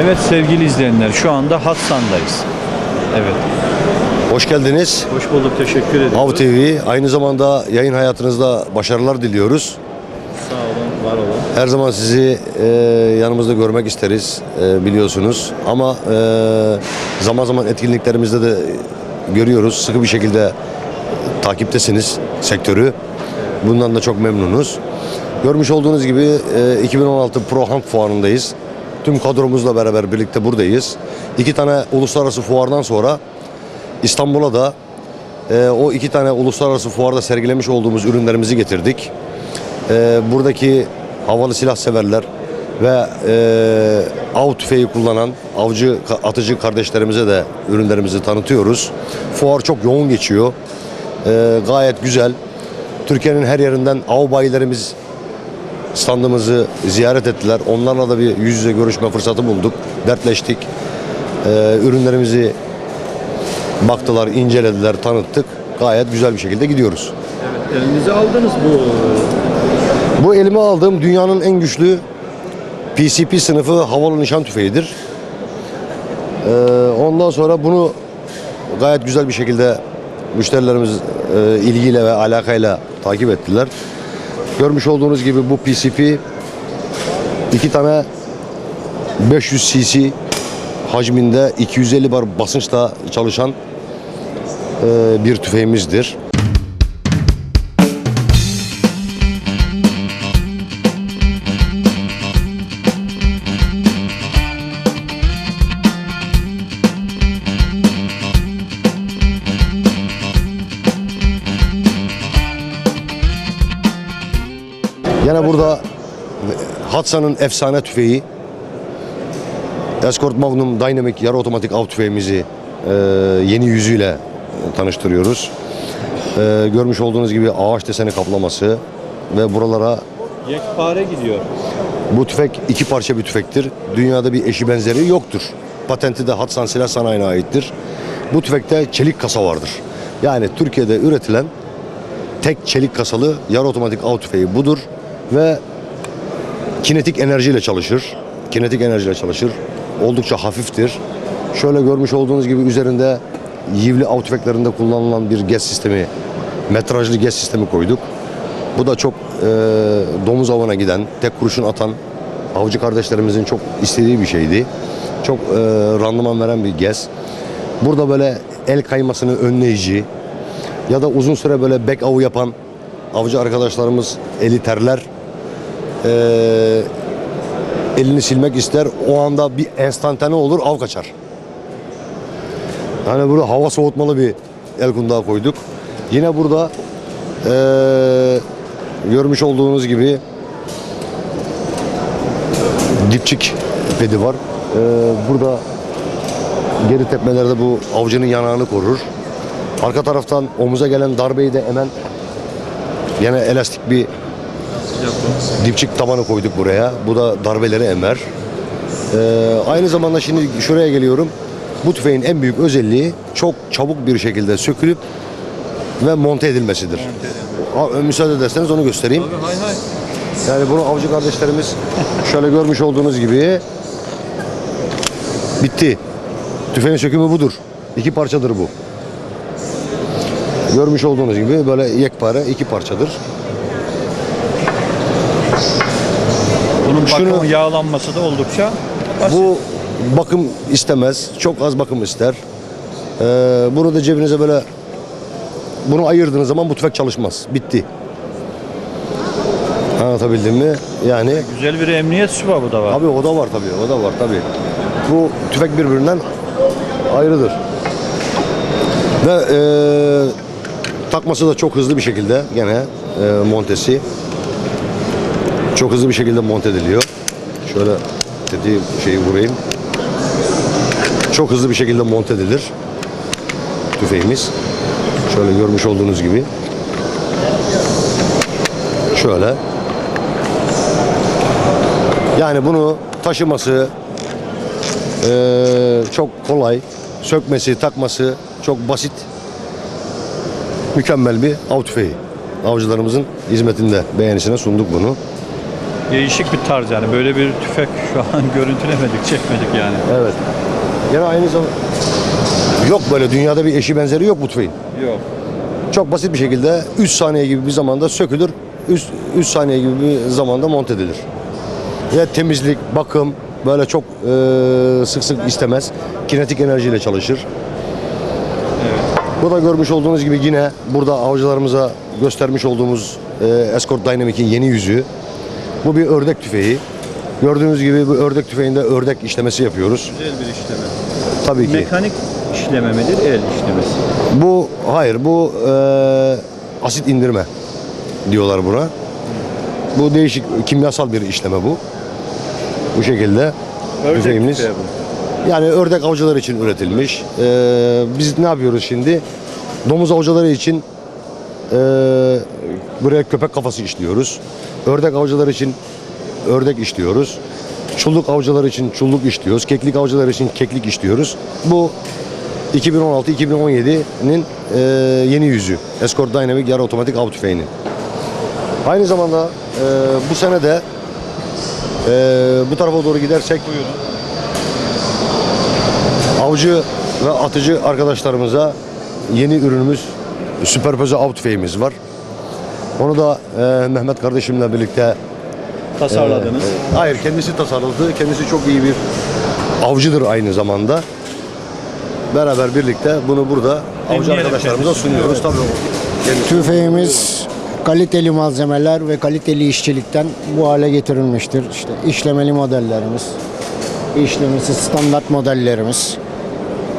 Evet sevgili izleyenler şu anda Hatsan'dayız. Evet. Hoş geldiniz. Hoş bulduk teşekkür ederim. Av TV aynı zamanda yayın hayatınızda başarılar diliyoruz. Sağ olun var olun. Her zaman sizi e, yanımızda görmek isteriz e, biliyorsunuz. Ama e, zaman zaman etkinliklerimizde de görüyoruz. Sıkı bir şekilde takiptesiniz sektörü. Bundan da çok memnunuz. Görmüş olduğunuz gibi e, 2016 Pro Hunt Fuarı'ndayız. Tüm kadromuzla beraber birlikte buradayız. İki tane uluslararası fuardan sonra İstanbul'a da e, o iki tane uluslararası fuarda sergilemiş olduğumuz ürünlerimizi getirdik. E, buradaki havalı silah severler ve e, av tüfeği kullanan avcı atıcı kardeşlerimize de ürünlerimizi tanıtıyoruz. Fuar çok yoğun geçiyor. E, gayet güzel. Türkiye'nin her yerinden av bayilerimiz standımızı ziyaret ettiler. Onlarla da bir yüz yüze görüşme fırsatı bulduk. Dertleştik. E, ürünlerimizi baktılar, incelediler, tanıttık. Gayet güzel bir şekilde gidiyoruz. Evet, elinize aldınız bu. Bu elime aldığım dünyanın en güçlü PCP sınıfı havalı nişan tüfeğidir. Ee, ondan sonra bunu gayet güzel bir şekilde müşterilerimiz e, ilgiyle ve alakayla takip ettiler. Görmüş olduğunuz gibi bu PCP iki tane 500 cc hacminde 250 bar basınçla çalışan e, bir tüfeğimizdir. Yine burada Hatsa'nın efsane tüfeği Escort Magnum Dynamic yarı otomatik av tüfeğimizi e, yeni yüzüyle e, tanıştırıyoruz. E, görmüş olduğunuz gibi ağaç deseni kaplaması ve buralara Yekpare gidiyor. bu tüfek iki parça bir tüfektir. Dünyada bir eşi benzeri yoktur. Patenti de Hatsan Silah Sanayi'ne aittir. Bu tüfekte çelik kasa vardır. Yani Türkiye'de üretilen tek çelik kasalı yarı otomatik av tüfeği budur ve kinetik enerjiyle çalışır. Kinetik enerjiyle çalışır. Oldukça hafiftir. Şöyle görmüş olduğunuz gibi üzerinde yivli av tüfeklerinde kullanılan bir gez sistemi, metrajlı gez sistemi koyduk. Bu da çok e, domuz avına giden, tek kurşun atan avcı kardeşlerimizin çok istediği bir şeydi. Çok e, randıman veren bir gez. Burada böyle el kaymasını önleyici ya da uzun süre böyle bek avı yapan avcı arkadaşlarımız eli terler. E, elini silmek ister. O anda bir enstantane olur av kaçar. Yani burada hava soğutmalı bir el kundağı koyduk. Yine burada eee, görmüş olduğunuz gibi dipçik pedi var. Eee, burada geri tepmelerde bu avcının yanağını korur. Arka taraftan omuza gelen darbeyi de hemen yine elastik bir dipçik tabanı koyduk buraya. Bu da darbeleri emer. Ee, aynı zamanda şimdi şuraya geliyorum. Bu tüfeğin en büyük özelliği çok çabuk bir şekilde sökülüp ve monte edilmesidir. Ha, müsaade ederseniz onu göstereyim. Hay hay. Yani bunu avcı kardeşlerimiz şöyle görmüş olduğunuz gibi bitti. Tüfeğin sökümü budur. İki parçadır bu. Görmüş olduğunuz gibi böyle yekpare iki parçadır. Şunu- yağlanması da oldukça basit. Bu bakım istemez. Çok az bakım ister. Ee, bunu da cebinize böyle bunu ayırdığınız zaman bu tüfek çalışmaz. Bitti. Anlatabildim mi? Yani Güzel bir emniyet süva bu da var. Tabii o da var tabii. O da var tabii. Bu tüfek birbirinden ayrıdır. Ve e, takması da çok hızlı bir şekilde gene e, montesi çok hızlı bir şekilde monte ediliyor. Şöyle dediğim şeyi vurayım. Çok hızlı bir şekilde monte edilir tüfeğimiz. Şöyle görmüş olduğunuz gibi. Şöyle. Yani bunu taşıması eee, çok kolay. Sökmesi, takması çok basit. Mükemmel bir av tüfeği. Avcılarımızın hizmetinde beğenisine sunduk bunu. Değişik bir tarz yani. Böyle bir tüfek şu an görüntülemedik, çekmedik yani. Evet. Yine aynı zamanda yok böyle dünyada bir eşi benzeri yok bu tüfeğin. Yok. Çok basit bir şekilde 3 saniye gibi bir zamanda sökülür. 3 saniye gibi bir zamanda monte edilir. Ve temizlik, bakım böyle çok e, sık sık istemez. Kinetik enerjiyle çalışır. Bu da görmüş olduğunuz gibi yine burada avcılarımıza göstermiş olduğumuz e, Escort Dynamic'in yeni yüzüğü. Bu bir ördek tüfeği. Gördüğünüz gibi bu ördek tüfeğinde ördek işlemesi yapıyoruz. Güzel bir işleme. Tabii ki. Mekanik işleme midir, el işlemesi? Bu hayır bu e, asit indirme diyorlar buna. Bu değişik kimyasal bir işleme bu. Bu şekilde tüfeğimiz. tüfeği bu. Yani ördek avcıları için üretilmiş. E, biz ne yapıyoruz şimdi? Domuz avcıları için e, buraya köpek kafası işliyoruz. Ördek avcıları için ördek işliyoruz. Çulluk avcıları için çulluk işliyoruz. Keklik avcıları için keklik işliyoruz. Bu 2016-2017'nin e, yeni yüzü. Escort Dynamic yarı otomatik av tüfeğinin. Aynı zamanda e, bu sene de e, bu tarafa doğru gidersek avcı ve atıcı arkadaşlarımıza yeni ürünümüz süperpoze av tüfeğimiz var. Onu da e, Mehmet kardeşimle birlikte Tasarladınız. ee, Hayır kendisi tasarladı. Kendisi çok iyi bir avcıdır aynı zamanda. Beraber birlikte bunu burada avcı arkadaşlarımıza sunuyoruz. Tabii o kendisi- Tüfeğimiz kaliteli malzemeler ve kaliteli işçilikten bu hale getirilmiştir. İşte işlemeli modellerimiz, işlemesi standart modellerimiz.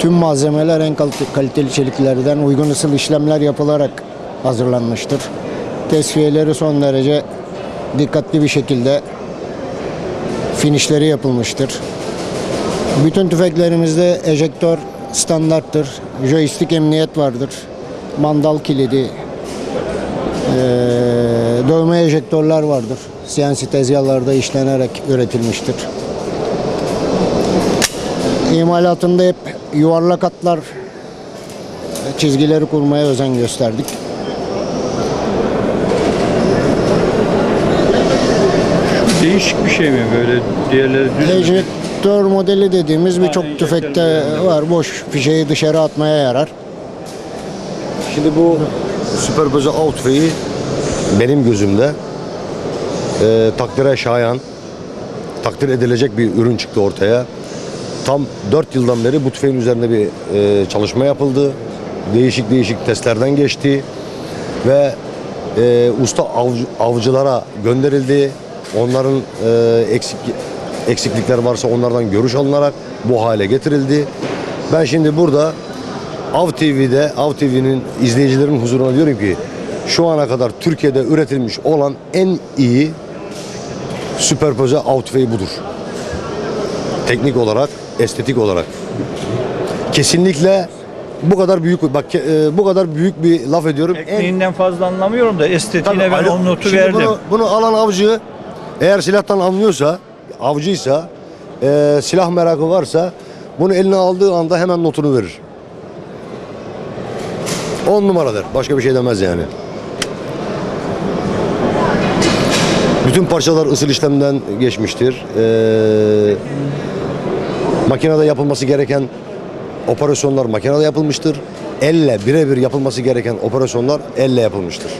Tüm malzemeler en kalite- kaliteli çeliklerden uygun ısıl işlemler yapılarak hazırlanmıştır. Tesviyeleri son derece dikkatli bir şekilde finişleri yapılmıştır. Bütün tüfeklerimizde ejektör standarttır. Joystick emniyet vardır. Mandal kilidi, ee, dövme ejektörler vardır. CNC tezgahlarda işlenerek üretilmiştir. İmalatında hep yuvarlak hatlar çizgileri kurmaya özen gösterdik. Değişik bir şey mi böyle diğerleri düz mü? Modeli dediğimiz birçok ejektör tüfekte var. Boş fişeği dışarı atmaya yarar. Şimdi bu süperpoze av tüfeği benim gözümde e, takdire şayan, takdir edilecek bir ürün çıktı ortaya. Tam 4 yıldan beri bu tüfeğin üzerinde bir e, çalışma yapıldı. Değişik değişik testlerden geçti ve e, usta avcı- avcılara gönderildi. Onların e, eksik eksiklikler varsa onlardan görüş alınarak bu hale getirildi. Ben şimdi burada Av TV'de, Av TV'nin izleyicilerin huzuruna diyorum ki şu ana kadar Türkiye'de üretilmiş olan en iyi süperpoze av tüfeği budur. Teknik olarak, estetik olarak. Kesinlikle bu kadar büyük bak e, bu kadar büyük bir laf ediyorum. En- Tekniğinden fazla anlamıyorum da estetiğine Tabii, ben o notu verdim. Bunu, bunu alan avcı eğer silahtan anlıyorsa, avcıysa, e, silah merakı varsa bunu eline aldığı anda hemen notunu verir. 10 numaradır. Başka bir şey demez yani. Bütün parçalar ısıl işlemden geçmiştir. Ee, makinede yapılması gereken operasyonlar makinede yapılmıştır. Elle birebir yapılması gereken operasyonlar elle yapılmıştır.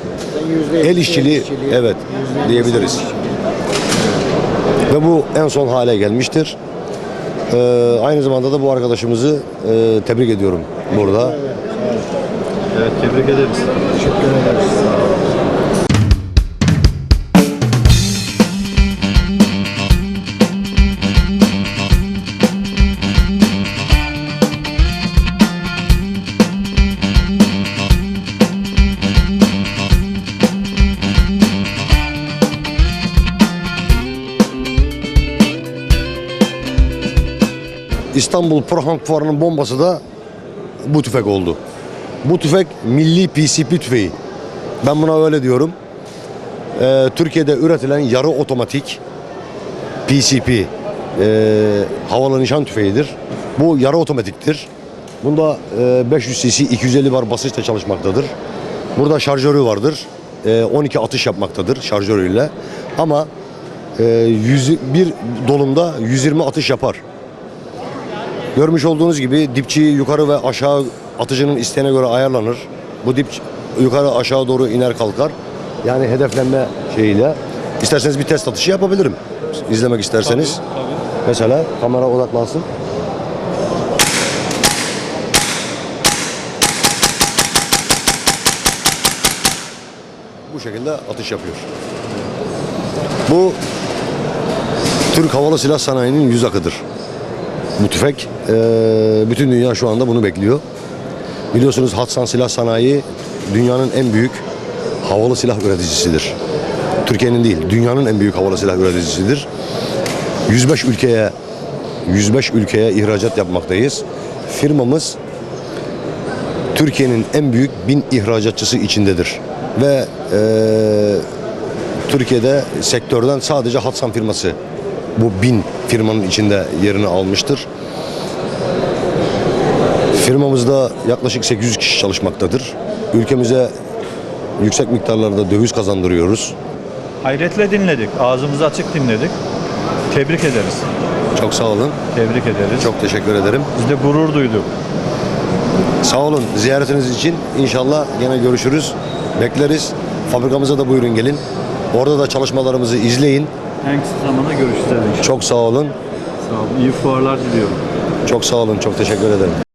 El işçiliği evet diyebiliriz. Ve bu en son hale gelmiştir. Ee, aynı zamanda da bu arkadaşımızı e, tebrik ediyorum burada. Evet tebrik ederiz. İstanbul Prohank Fuarı'nın bombası da bu tüfek oldu. Bu tüfek milli PCP tüfeği. Ben buna öyle diyorum. Ee, Türkiye'de üretilen yarı otomatik PCP e, havalı nişan tüfeğidir. Bu yarı otomatiktir. Bunda e, 500 cc 250 bar basınçla çalışmaktadır. Burada şarjörü vardır. E, 12 atış yapmaktadır şarjörüyle. Ama e, yüz, bir dolumda 120 atış yapar. Görmüş olduğunuz gibi dipçi yukarı ve aşağı atıcının isteğine göre ayarlanır. Bu dip yukarı aşağı doğru iner kalkar. Yani hedeflenme şeyiyle. İsterseniz bir test atışı yapabilirim. İzlemek isterseniz. Tabii, tabii. Mesela kamera odaklansın. Bu şekilde atış yapıyor. Bu Türk havalı silah sanayinin yüz akıdır. Bu tüfek eee, bütün dünya şu anda bunu bekliyor. Biliyorsunuz Hatsan Silah Sanayi dünyanın en büyük havalı silah üreticisidir. Türkiye'nin değil, dünyanın en büyük havalı silah üreticisidir. 105 ülkeye 105 ülkeye ihracat yapmaktayız. Firmamız Türkiye'nin en büyük bin ihracatçısı içindedir. Ve eee, Türkiye'de sektörden sadece Hatsan firması bu bin firmanın içinde yerini almıştır. Firmamızda yaklaşık 800 kişi çalışmaktadır. Ülkemize yüksek miktarlarda döviz kazandırıyoruz. Hayretle dinledik. Ağzımızı açık dinledik. Tebrik ederiz. Çok sağ olun. Tebrik ederiz. Çok teşekkür ederim. Biz de gurur duyduk. Sağ olun ziyaretiniz için. İnşallah yine görüşürüz. Bekleriz. Fabrikamıza da buyurun gelin. Orada da çalışmalarımızı izleyin. En kısa zamanda görüşeceğiz. Çok sağ olun. Sağ olun. İyi fuarlar diliyorum. Çok sağ olun. Çok teşekkür ederim.